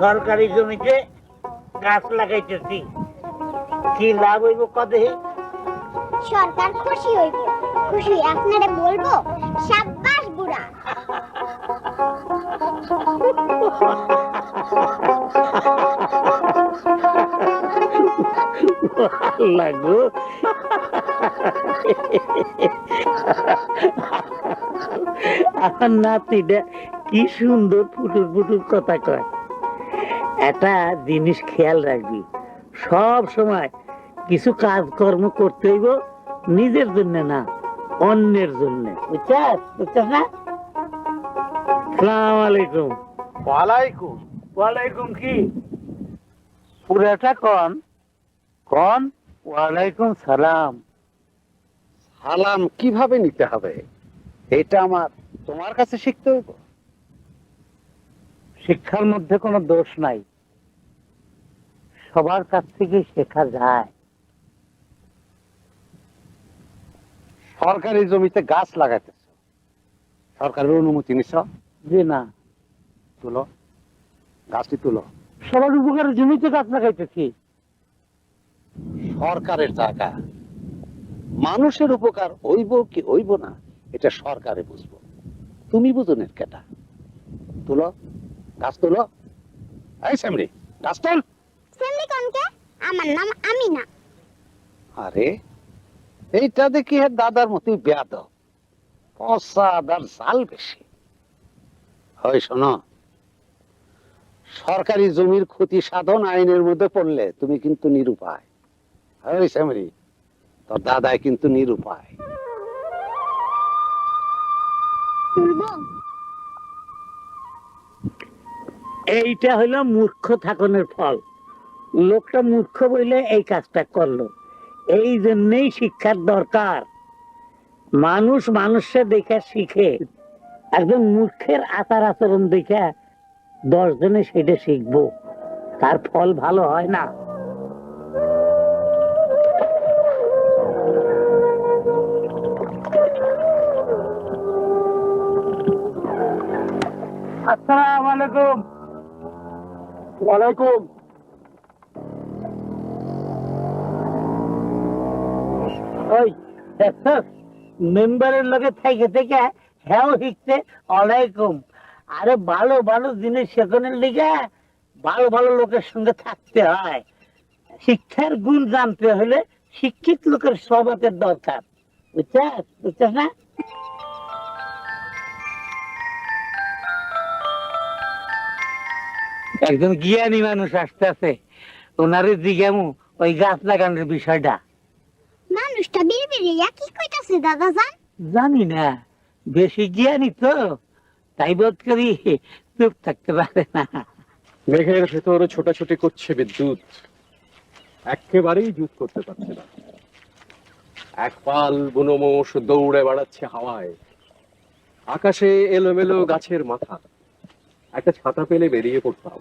সরকারি জমিতে গাছ লাগাইতেছি। কি লাভ হইব কদে? সরকার খুশি হইব। খুশি আপনারে বলব সাব্বাস বুড়া। লাগো আমার নাতিটা কি সুন্দর ফুটুর ফুটুর কথা কয়। একটা জিনিস খেয়াল রাখবি। সব সময় কিছু কাজকর্ম করতে হইব নিজের জন্য না অন্যের জন্য। বুঝছাস? বুঝছাস না? সালাম আলাইকুম। ওয়ালাইকুম। ওয়ালাইকুম কি? পুরাটা কন? কন? ওয়ালাইকুম সালাম। সালাম কীভাবে নিতে হবে? এটা আমার তোমার কাছে শিখতে হইব? শিক্ষার মধ্যে কোনো দোষ নাই। সবার কাছ থেকে শেখা যায়। সরকারি জমিতে গাছ লাগাইতেছ। সরকারের অনুমতি নিছ? যে না। তুলো। গাছটি তুলো। সবার উপকারের জমিতে গাছ লাগাইতেছি। সরকারের জায়গা। মানুষের উপকার হইব কি হইব না এটা সরকারে বুঝব। তুমি বুঝো কেটা। তুলো। গাছ তুলো। এই সামনে গাছ তুল। সেমনি কনকে আমার নাম আমি না আরে এইটা দেখি এর দাদার মতোই ব্যাদ পসাদার জাল বেশি। হয় শোনো সরকারি জমির ক্ষতি সাধন আইনের মধ্যে পড়লে তুমি কিন্তু নিরুপায়। হয় শ্যামরি তোর দাদাই কিন্তু নিরুপায়। এইটা হলো মূর্খ থাকনের ফল। লোকটা মূর্খ বইলে এই কাজটা করল। এই জন্যই শিক্ষার দরকার। মানুষ মানুষে দেখে শিখে। একজন মূর্খের আচার আচরণ দেখে দশ জনে সেটা শিখব। তার ফল ভালো হয় না। আসসালামু আলাইকুম। ওয়ালাইকুম। ওই মেম্বারের লগে থেকে থেকে হ্যাঁ শিখছে ওয়ালাইকুম আরে ভালো ভালো জিনিস শেখানোর লিগে ভালো ভালো লোকের সঙ্গে থাকতে হয়। শিক্ষার গুণ জানতে হলে শিক্ষিত লোকের স্বভাবের দরকার। বুঝছাস? বুঝছাস না? একজন জ্ঞানী মানুষ আসতেছে, ওনারে জিজ্ঞামু, ওই গাছ লাগানোর বিষয়টা। মানুষটা বিড়বিড়ে কি কইতাছে দাদা জান জানি না বেশি জ্ঞানী তো তাই বোধ করি চুপ থাকতে পারে না। মেঘের ভেতর ছোটাছুটি করছে বিদ্যুৎ। একেবারেই জুত করতে পারছে না। এক পাল বুনো দৌড়ে বেড়াচ্ছে হাওয়ায়। আকাশে এলোমেলো গাছের মাথা। একটা ছাতা পেলে বেরিয়ে পড়তাম।